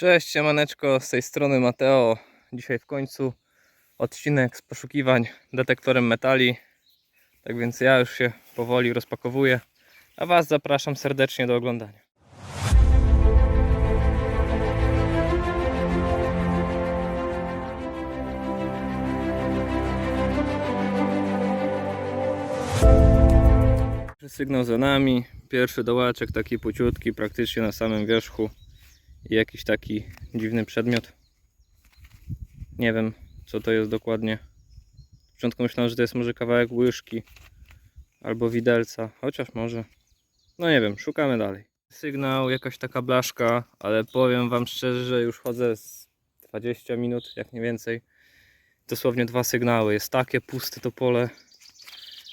Cześć, siemaneczko, z tej strony Mateo. Dzisiaj w końcu odcinek z poszukiwań detektorem metali. Tak więc ja już się powoli rozpakowuję, a Was zapraszam serdecznie do oglądania. Sygnał za nami, pierwszy dołaczek taki pociutki, praktycznie na samym wierzchu i jakiś taki dziwny przedmiot. Nie wiem, co to jest dokładnie. W początku myślałem, że to jest może kawałek łyżki albo widelca, chociaż może. No nie wiem, szukamy dalej. Sygnał, jakaś taka blaszka, ale powiem Wam szczerze, że już chodzę z 20 minut, jak nie więcej. Dosłownie dwa sygnały. Jest takie puste to pole.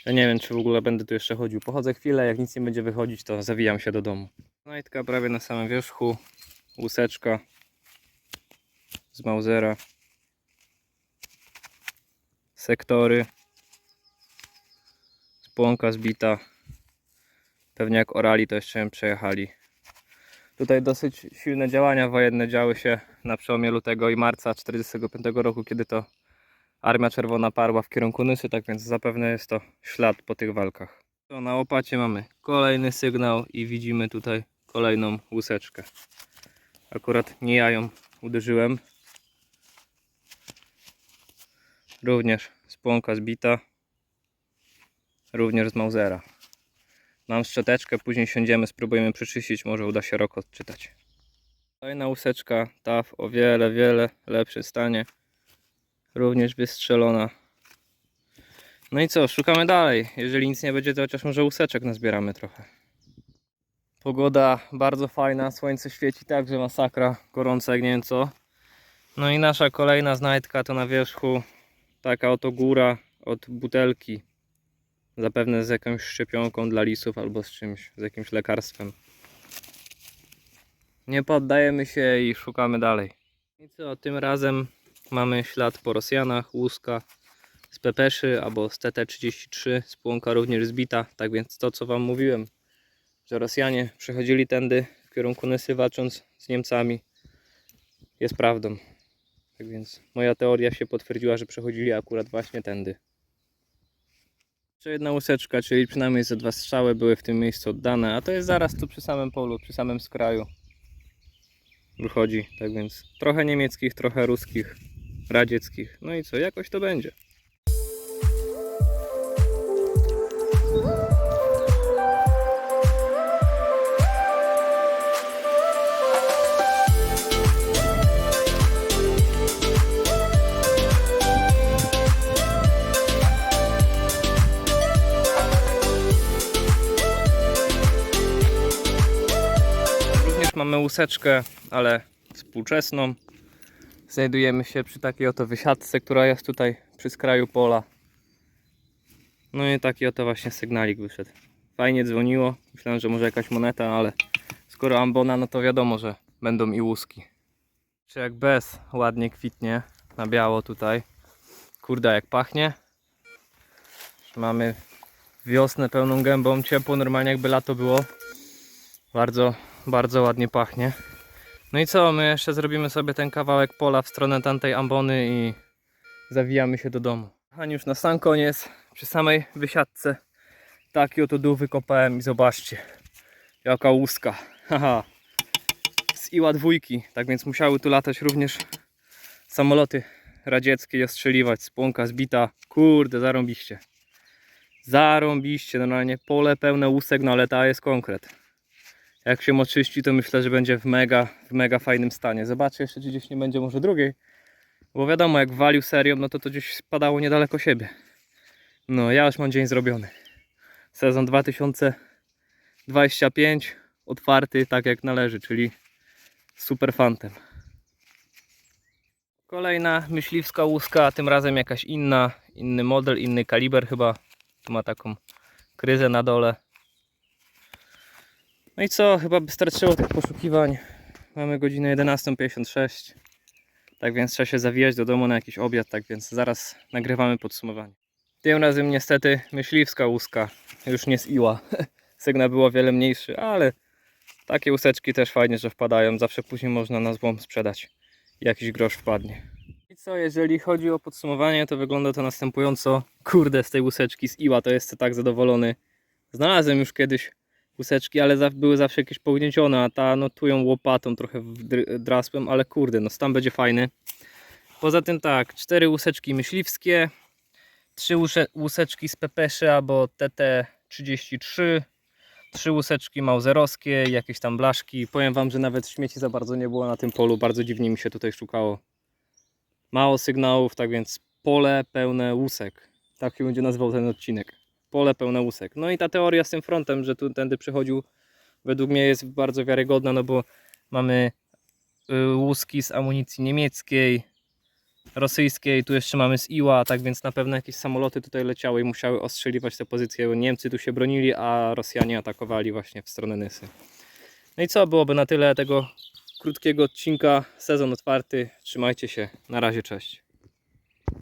Ja nie wiem, czy w ogóle będę tu jeszcze chodził. Pochodzę chwilę, jak nic nie będzie wychodzić, to zawijam się do domu. Znajdka prawie na samym wierzchu łuseczka z Mausera, sektory, spłonka zbita, pewnie jak orali to jeszcze ją przejechali. Tutaj dosyć silne działania wojenne działy się na przełomie lutego i marca 1945 roku, kiedy to Armia Czerwona parła w kierunku Nysy, tak więc zapewne jest to ślad po tych walkach. To na łopacie mamy kolejny sygnał i widzimy tutaj kolejną łuseczkę. Akurat nie ja ją uderzyłem. Również spłonka zbita. Również z Mausera. Mam szczoteczkę, później siądziemy, spróbujemy przeczyścić, może uda się rok odczytać. Kolejna łuseczka, ta w o wiele, wiele lepszym stanie. Również wystrzelona. No i co, szukamy dalej. Jeżeli nic nie będzie, to chociaż może łuseczek nazbieramy trochę. Pogoda bardzo fajna, słońce świeci tak, że masakra, gorąco jak. No i nasza kolejna znajdka to na wierzchu taka oto góra od butelki. Zapewne z jakąś szczepionką dla lisów albo z czymś, z jakimś lekarstwem. Nie poddajemy się i szukamy dalej. I co, tym razem mamy ślad po Rosjanach, łuska z pepeszy albo z TT33, spłonka również zbita, tak więc to co Wam mówiłem, że Rosjanie przechodzili tędy w kierunku Nysy walcząc z Niemcami jest prawdą. Tak więc moja teoria się potwierdziła, że przechodzili akurat właśnie tędy. Jeszcze jedna łuseczka, czyli przynajmniej ze dwa strzały były w tym miejscu oddane, a to jest zaraz tu przy samym polu, przy samym skraju. Wychodzi, tak więc trochę niemieckich, trochę ruskich, radzieckich. No i co, jakoś to będzie. Mamy łuseczkę, ale współczesną. Znajdujemy się przy takiej oto wysiadce, która jest tutaj przy skraju pola. No i taki oto właśnie sygnalik wyszedł. Fajnie dzwoniło. Myślałem, że może jakaś moneta, ale skoro ambona, no to wiadomo, że będą i łuski. Czy jak bez ładnie kwitnie na biało tutaj. Kurde, jak pachnie. Mamy wiosnę pełną gębą, ciepło, normalnie jakby lato było. Bardzo, bardzo ładnie pachnie. No i co, my jeszcze zrobimy sobie ten kawałek pola w stronę tamtej ambony i zawijamy się do domu. Kochani, już na sam koniec, przy samej wysiadce, taki oto dół wykopałem i zobaczcie, jaka łuska. Haha. Z Iła dwójki, tak więc musiały tu latać również samoloty radzieckie i ostrzeliwać, spłonka zbita. Kurde, zarąbiście. Zarąbiście, normalnie pole pełne łusek, no ale ta jest konkret. Jak się oczyści, to myślę, że będzie w mega, w mega fajnym stanie. Zobaczę jeszcze, czy gdzieś nie będzie może drugiej. Bo wiadomo, jak walił serią, no to to gdzieś spadało niedaleko siebie. No, ja już mam dzień zrobiony. Sezon 2025 otwarty tak jak należy, czyli super fantem. Kolejna myśliwska łuska, tym razem jakaś inna, inny model, inny kaliber chyba. Tu ma taką kryzę na dole. No i co, chyba by starczyło tych poszukiwań. Mamy godzinę 11.56. Tak więc trzeba się zawijać do domu na jakiś obiad, tak więc zaraz nagrywamy podsumowanie. Tym razem niestety myśliwska łuska, już nie z iła. Sygnał był o wiele mniejszy, ale Takie łuseczki też fajnie, że wpadają. Zawsze później można na złom sprzedać. Jakiś grosz wpadnie. I co, jeżeli chodzi o podsumowanie, to wygląda to następująco. Kurde, z tej łuseczki z Iła to jestem tak zadowolony. Znalazłem już kiedyś łuseczki, ale za- były zawsze jakieś pogniecione, a ta no łopatą trochę drasłem, ale kurde, no stan będzie fajny. Poza tym tak, cztery łuseczki myśliwskie, trzy łuseczki z pepeszy albo TT33, trzy łuseczki mauzerowskie, jakieś tam blaszki. Powiem wam, że nawet śmieci za bardzo nie było na tym polu, bardzo dziwnie mi się tutaj szukało. Mało sygnałów, tak więc pole pełne łusek. Tak się będzie nazywał ten odcinek. Pole pełne łusek. No i ta teoria z tym frontem, że tu tędy przychodził, według mnie jest bardzo wiarygodna, no bo mamy y, łuski z amunicji niemieckiej, rosyjskiej, tu jeszcze mamy z Iła, tak więc na pewno jakieś samoloty tutaj leciały i musiały ostrzeliwać te pozycje. Niemcy tu się bronili, a Rosjanie atakowali właśnie w stronę Nysy. No i co, byłoby na tyle tego krótkiego odcinka. Sezon otwarty. Trzymajcie się. Na razie, cześć.